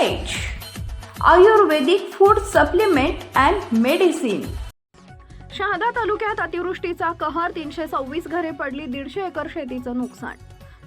Ayurvedic food supplement and medicine Shahada तालुक्यात अतिवृष्टीचा कहर तीनशे सव्वीस घरे पडली दीडशे एकर शेतीचं नुकसान.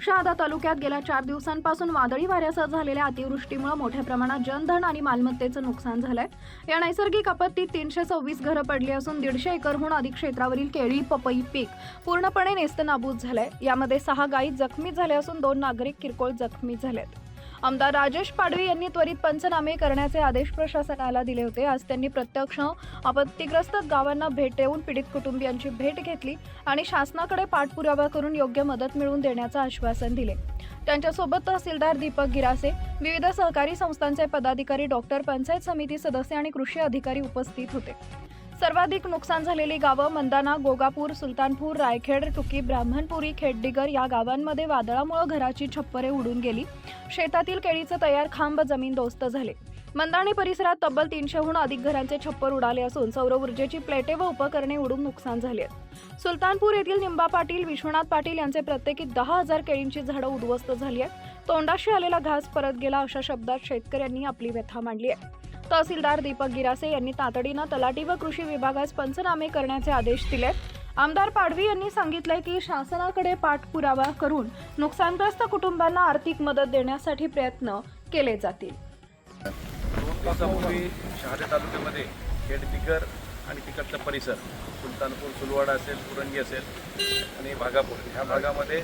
शहादा तालुक्यात गेल्या चार दिवसांपासून वादळी वाऱ्यासह झालेल्या अतिवृष्टीमुळे मोठ्या प्रमाणात जनधन आणि मालमत्तेचं नुकसान झालंय. या नैसर्गिक आपत्तीत तीनशे सव्वीस घरं पडली असून दीडशे एकरहून अधिक क्षेत्रावरील केळी पपई पीक पूर्णपणे नेस्तनाबूत झालंय. यामध्ये सहा गायी जखमी झाल्या असून दोन नागरिक किरकोळ जखमी झालेत. आमदार राजेश पाडवी यांनी त्वरित पंचनामे करण्याचे आदेश प्रशासनाला दिले होते. आज त्यांनी प्रत्यक्ष आपत्तीग्रस्त गावांना भेट देऊन पीडित कुटुंबियांची भेट घेतली आणि शासनाकडे पाठपुरावा करून योग्य मदत मिळवून देण्याचं आश्वासन दिले. त्यांच्यासोबत तहसीलदार दीपक गिरासे विविध सहकारी संस्थांचे पदाधिकारी डॉक्टर पंचायत समिती सदस्य आणि कृषी अधिकारी उपस्थित होते. सर्वाधिक नुकसान झालेली गावं मंदाना गोगापूर सुलतानपूर रायखेड टुकी ब्राह्मणपुरी खेडडिगर या गावांमध्ये वादळामुळे घराची छप्परे उडून गेली. शेतातील केळीचं तयार खांब जमीनदोस्त झाले. मंदाणे परिसरात तब्बल तीनशेहून अधिक घरांचे छप्पर उडाले असून सौर ऊर्जेची प्लेटे व उपकरणे उडून नुकसान झाली आहेत. सुलतानपूर येथील निंबा पाटील विश्वनाथ पाटील यांचे प्रत्येकी दहा हजार केळींची झाडं उद्ध्वस्त झाली आहेत. तोंडाशी आलेला घास परत गेला अशा शब्दात शेतकऱ्यांनी आपली व्यथा मांडली आहे. तहसीलदार दीपक गिरासे यांनी तातडीनं तलाठी व कृषी विभागास पंचनामे करण्याचे आदेश दिले. आमदार पाडवी यांनी सांगितलंय की शासनाकडे पाठपुरावा करून नुकसानग्रस्त कुटुंबांना आर्थिक मदत देण्यासाठी प्रयत्न केले जातील. दोन दिवसापूर्वी शहादे तालुक्यामध्ये खेडदिगर आणि तिकडचा परिसर सुलतानपूर सुलवाडा असेल पुरंगी असेल आणि भागापूर ह्या भागामध्ये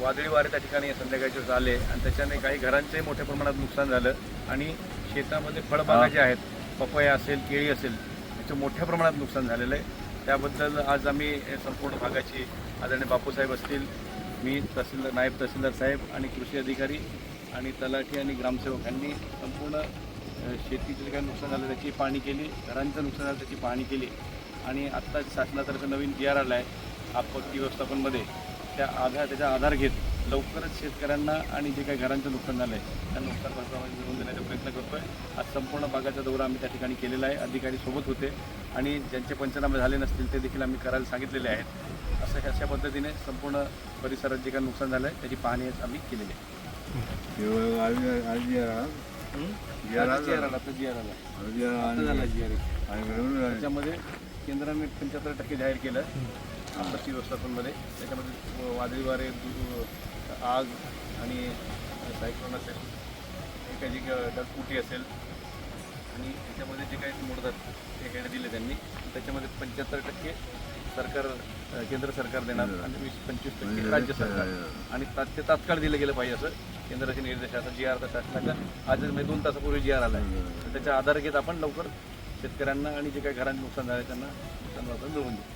वादळी वारे त्या ठिकाणी संध्याकाळचे आले आणि त्याच्याने काही घरांचंही मोठ्या प्रमाणात नुकसान झालं आणि शेतामध्ये फळबागा ज्या आहेत पपया असेल केळी असेल याचं मोठ्या प्रमाणात नुकसान झालेलं आहे. त्याबद्दल आज आम्ही संपूर्ण भागाची आदरणीय बापूसाहेब असतील मी तहसीलदार नायब तहसीलदार साहेब आणि कृषी अधिकारी आणि तलाठी आणि ग्रामसेवक यांनी संपूर्ण शेतीचं जे काही नुकसान झालं त्याची पाहणी केली घरांचं नुकसान झालं त्याची पाहणी केली. आणि आत्ता शासनातर्फे नवीन जी आर आला आहे आपत्ती व्यवस्थापनमध्ये. त्या आधार त्याचा आधार घेत लवकरच शेतकऱ्यांना आणि जे काही घरांचं नुकसान झालं आहे त्या नुकसान भरपाई मिळवून देण्याचा प्रयत्न करतोय. आज संपूर्ण भागाचा दौरा आम्ही त्या ठिकाणी केलेला आहे. अधिकारी सोबत होते आणि ज्यांचे पंचनामे झाले नसतील ते देखील आम्ही करायला सांगितलेले आहेत. असं अशा पद्धतीने संपूर्ण परिसरात जे काही नुकसान झालं आहे त्याची पाहणी आम्ही केलेली आहे. त्याच्यामध्ये केंद्राने पंच्याहत्तर टक्के जाहीर केलं. आपत्ती व्यवस्थापनमध्ये त्याच्यामध्ये वादळी वारे आग आणि सायक्लोन असेल हे काही जे ढगफुटी असेल. आणि त्याच्यामध्ये जे काही मोडतात ते काही दिले त्यांनी. त्याच्यामध्ये पंच्याहत्तर टक्के सरकार केंद्र सरकार देणार आणि वीस पंचवीस टक्के राज्य सरकार. आणि तात- ते तात्काळ दिलं गेलं पाहिजे असं केंद्राचे निर्देश आता जी आर शासनाचा आज म्हणजे दोन तासापूर्वी जी आर आला आहे तर त्याचा आधार घेत आपण लवकर शेतकऱ्यांना आणि जे काही घरांचे नुकसान झाले त्यांना नुकसान मिळवून देऊ.